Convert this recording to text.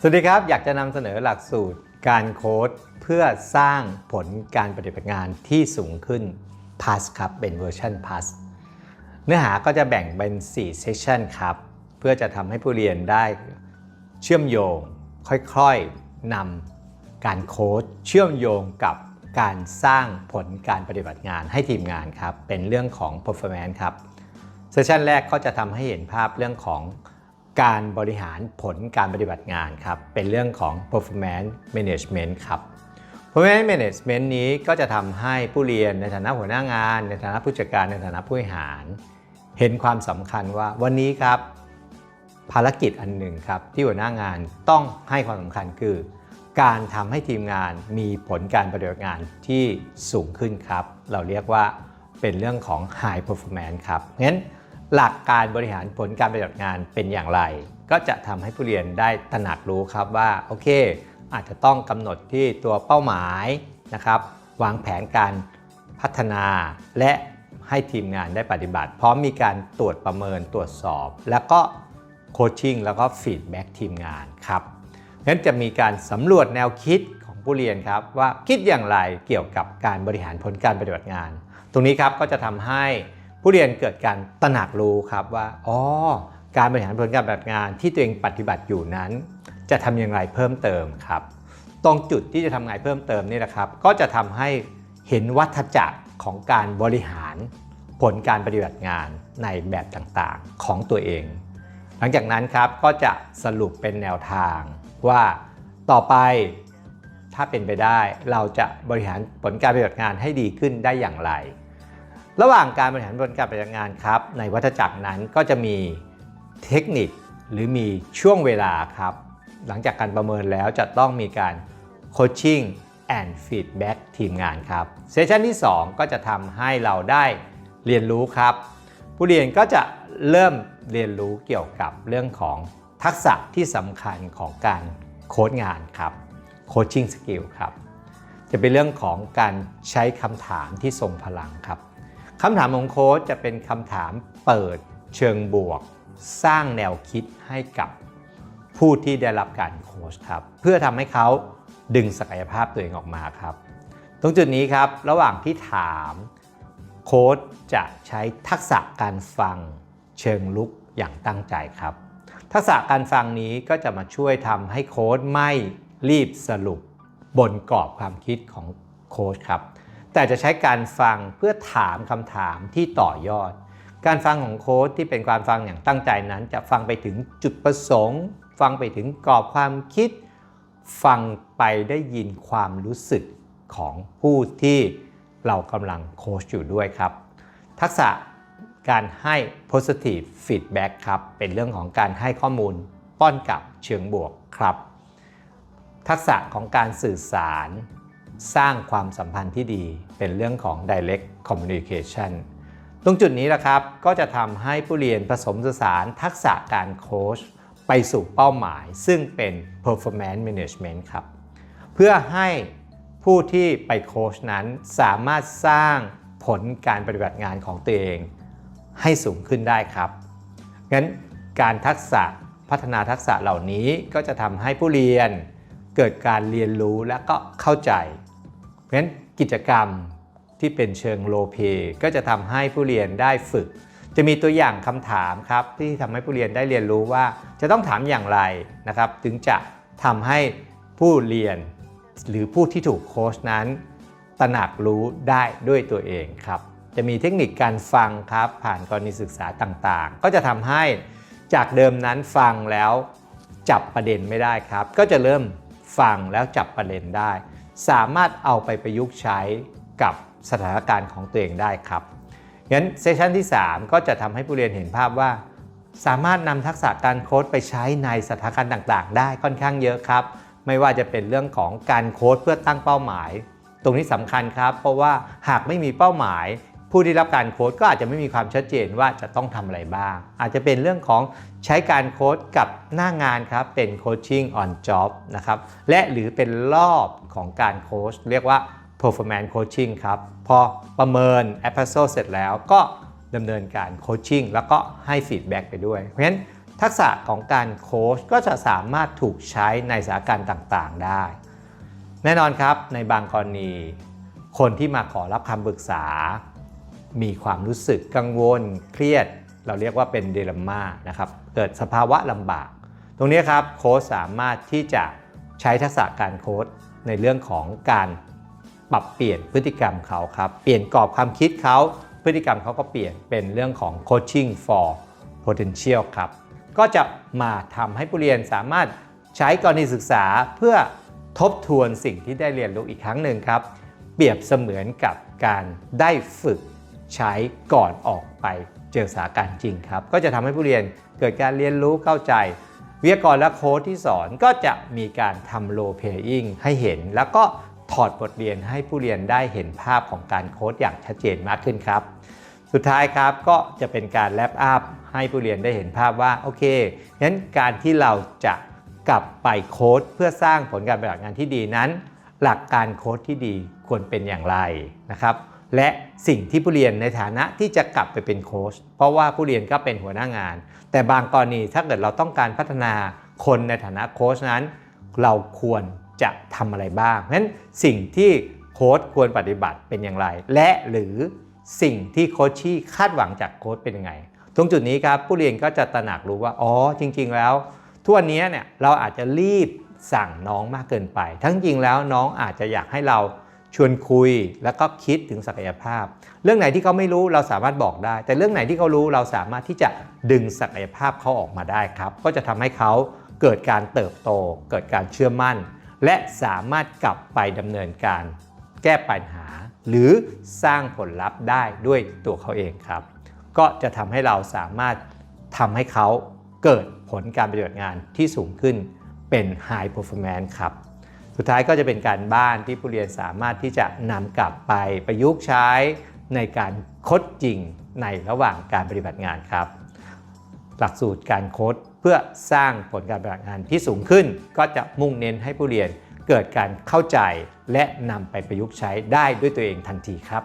สวัสดีครับ อยากจะนำเสนอหลักสูตรการโค้ดเพื่อสร้างผลการปฏิบัติงานที่สูงขึ้น Plus ครับ เป็นเวอร์ชัน Plus เนื้อหาก็จะแบ่งเป็น 4 เซสชันครับ เพื่อจะทำให้ผู้เรียนได้เชื่อมโยง ค่อยๆนำการโค้ดเชื่อมโยงกับการสร้างผลการปฏิบัติงานให้ทีมงานครับ เป็นเรื่องของ performance ครับ เซสชันแรกก็จะทำให้เห็นภาพเรื่องของ การบริหารผลการปฏิบัติงานครับเป็นเรื่องของ performance management ครับ performance management นี้ก็จะทำให้ผู้เรียนในฐานะหัวหน้างาน ในฐานะผู้จัดการในฐานะผู้บริหาร เห็นความสำคัญว่าวันนี้ครับภารกิจอันหนึ่งครับที่หัวหน้างานต้องให้ความสำคัญคือ การทำให้ทีมงานมีผลการปฏิบัติงานที่สูงขึ้นครับ เราเรียกว่าเป็นเรื่องของ high performance ครับงั้น หลักการบริหารผลการปฏิบัติงานเป็นอย่างไร ก็จะทำให้ผู้เรียนได้ตระหนักรู้ครับว่าโอเค อาจจะต้องกำหนดที่ตัวเป้าหมายนะครับ วางแผนการพัฒนาและให้ทีมงานได้ปฏิบัติ พร้อมมีการตรวจประเมินตรวจสอบ แล้วก็โคชชิ่งแล้วก็ฟีดแบ็กทีมงานครับงั้นจะมีการสำรวจแนวคิดของผู้เรียนครับ ว่าคิดอย่างไรเกี่ยวกับการบริหารผลการปฏิบัติงาน ตรงนี้ครับก็จะทำให้ ผู้เรียนเกิดการตระหนักรู้ครับว่าอ๋อการบริหารผลการปฏิบัติงานที่ตัวเองปฏิบัติอยู่นั้น จะทำอย่างไรเพิ่มเติมครับ ตรงจุดที่จะทำไงเพิ่มเติมนี่แหละครับ ก็จะทำให้เห็นวัฏจักรของการบริหารผลการปฏิบัติงานในแบบต่างๆของตัวเอง หลังจากนั้นครับก็จะสรุปเป็นแนวทางว่าต่อไปถ้าเป็นไปได้เราจะบริหารผลการปฏิบัติงานให้ดีขึ้นได้อย่างไร ระหว่างการบริหารผลการปฏิบัติงานครับ ในวัฏจักรนั้นก็จะมีเทคนิคหรือมีช่วงเวลาครับ หลังจากการประเมินแล้วจะต้องมีการโคชชิ่งแอนด์ฟีดแบ็กทีมงานครับเซสชันที่ 2 ก็จะทำให้เราได้เรียนรู้ครับ ผู้เรียนก็จะเริ่มเรียนรู้เกี่ยวกับเรื่องของทักษะที่สำคัญของการโค้ดงานครับโคชชิ่งสกิลครับ จะเป็นเรื่องของการใช้คำถามที่ทรงพลังครับ คำถามของโค้ชจะเป็นคำถามเปิดเชิงบวก สร้างแนวคิดให้กับผู้ที่ได้รับการโค้ชครับ เพื่อทำให้เขาดึงศักยภาพตัวเองออกมาครับ ตรงจุดนี้ครับระหว่างที่ถามโค้ชจะใช้ทักษะการฟังเชิงลุกอย่างตั้งใจครับ ทักษะการฟังนี้ก็จะมาช่วยทำให้โค้ชไม่รีบสรุปบนกรอบความคิดของโค้ชครับ แต่จะใช้การฟังเพื่อถามคำถามที่ต่อยอด การฟังของโค้ชที่เป็นการฟังอย่างตั้งใจนั้น จะฟังไปถึงจุดประสงค์ ฟังไปถึงกรอบความคิด ฟังไปได้ยินความรู้สึกของผู้ที่เรากำลังโค้ชอยู่ด้วยครับ ทักษะการให้ positive feedback ครับ เป็นเรื่องของการให้ข้อมูลป้อนกลับเชิงบวกครับ ทักษะของการสื่อสาร สร้างความสัมพันธ์ที่ดีเป็นเรื่องของ direct communication ตรงจุดนี้แหละครับก็จะทำให้ผู้เรียนผสมผสานทักษะการโค้ชไปสู่เป้าหมาย ซึ่งเป็น performance management ครับ เพื่อให้ผู้ที่ไปโค้ชนั้นสามารถสร้างผลการปฏิบัติงานของตัวเอง ให้สูงขึ้นได้ครับ งั้นการทักษะพัฒนาทักษะเหล่านี้ก็จะทำให้ผู้เรียน เกิดการเรียนรู้และก็เข้าใจ เพราะฉะนั้นกิจกรรมที่เป็นเชิงโลเปก็จะทำให้ผู้เรียนได้ฝึก จะมีตัวอย่างคำถามครับที่ทำให้ผู้เรียนได้เรียนรู้ว่าจะต้องถามอย่างไรนะครับ ถึงจะทำให้ผู้เรียนหรือผู้ที่ถูกโค้ชนั้นตระหนักรู้ได้ด้วยตัวเองครับ จะมีเทคนิคการฟังครับ ผ่านกรณีศึกษาต่างๆ ก็จะทำให้จากเดิมนั้นฟังแล้วจับประเด็นไม่ได้ครับ ก็จะเริ่ม ฟังแล้วจับประเด็นได้ สามารถเอาไปประยุกต์ใช้กับสถานการณ์ของตัวเองได้ครับงั้นเซสชันที่ 3 ก็จะทำให้ผู้เรียนเห็นภาพว่า สามารถนำทักษะการโค้ดไปใช้ในสถานการณ์ต่างๆ ได้ค่อนข้างเยอะครับ ไม่ว่าจะเป็นเรื่องของการโค้ดเพื่อตั้งเป้าหมาย ตรงนี้สำคัญครับ เพราะว่าหากไม่มีเป้าหมาย ผู้ที่รับการโค้ดก็อาจจะไม่มีความชัดเจนว่าจะต้องทำอะไรบ้าง อาจจะเป็นเรื่องของใช้การโค้ดกับหน้างานครับเป็นโคชชิ่ง on job นะครับและหรือเป็นรอบของการโค้ชเรียกว่า performance coaching ครับพอประเมิน a p p r a i s a l เสร็จแล้วก็ดำเนินการโคชชิ่งแล้วก็ให้ฟีดแบ็กไปด้วย เพราะฉะนั้นทักษะของการโค้ชก็จะสามารถถูกใช้ในสถานการณ์ต่างๆได้ แน่นอนครับในบางกรณี คนที่มาขอรับคำปรึกษา มีความรู้สึกกังวล เครียด เราเรียกว่าเป็นเดลม่านะครับ เกิดสภาวะลำบาก ตรงนี้ครับโค้ชสามารถที่จะใช้ทักษะการโค้ชในเรื่องของการปรับเปลี่ยนพฤติกรรมเขาครับ เปลี่ยนกรอบความคิดเขาพฤติกรรมเขาก็เปลี่ยนเป็นเรื่องของ coaching for potential ครับ ก็จะมาทำให้ผู้เรียนสามารถใช้กรณีศึกษาเพื่อทบทวนสิ่งที่ได้เรียนรู้อีกครั้งหนึ่งครับ เปรียบเสมือนกับการได้ฝึก ใช้ก่อนออกไปเจอสถานการณ์จริงครับ ก็จะทำให้ผู้เรียนเกิดการเรียนรู้เข้าใจ วิทยากรและโค้ชที่สอนก็จะมีการทำโลเพลยิงให้เห็น แล้วก็ถอดบทเรียนให้ผู้เรียนได้เห็นภาพของการโค้ชอย่างชัดเจนมากขึ้นครับ สุดท้ายครับก็จะเป็นการแลปอัพให้ผู้เรียนได้เห็นภาพว่าโอเคงั้นการที่เราจะกลับไปโค้ดเพื่อสร้างผลการปฏิบัติงานที่ดีนั้น หลักการโค้ดที่ดีควรเป็นอย่างไรนะครับ และสิ่งที่ผู้เรียนในฐานะที่จะกลับไปเป็นโค้ชเพราะว่าผู้เรียนก็เป็นหัวหน้างาน แต่บางกรณีถ้าเกิดเราต้องการพัฒนาคนในฐานะโค้ชนั้น เราควรจะทำอะไรบ้างเพราะฉะนั้นสิ่งที่โค้ชควรปฏิบัติเป็นอย่างไร และหรือสิ่งที่โค้ชชี่คาดหวังจากโค้ชเป็นยังไง ตรงจุดนี้ครับผู้เรียนก็จะตระหนักรู้ว่าอ๋อจริง ๆ แล้วทุกวันนี้เนี่ยเราอาจจะรีบสั่งน้องมากเกินไป ทั้งจริงแล้วน้องอาจจะอยากให้เรา ชวนคุยแล้วก็คิดถึงศักยภาพ เรื่องไหนที่เขาไม่รู้เราสามารถบอกได้ แต่เรื่องไหนที่เขารู้เราสามารถที่จะดึงศักยภาพเขาออกมาได้ครับ ก็จะทำให้เขาเกิดการเติบโต เกิดการเชื่อมั่น และสามารถกลับไปดำเนินการ แก้ปัญหา หรือสร้างผลลัพธ์ได้ด้วยตัวเขาเองครับ ก็จะทำให้เราสามารถทำให้เขาเกิดผลการปฏิบัติงานที่สูงขึ้นเป็น High Performance ครับ สุดท้ายก็จะเป็นการบ้านที่ผู้เรียนสามารถที่จะนำกลับไปประยุกต์ใช้ในการคดจริงในระหว่างการปฏิบัติงานครับ หลักสูตรการโค้ดเพื่อสร้างผลการปฏิบัติงานที่สูงขึ้น ก็จะมุ่งเน้นให้ผู้เรียนเกิดการเข้าใจและนำไปประยุกต์ใช้ได้ด้วยตัวเองทันทีครับ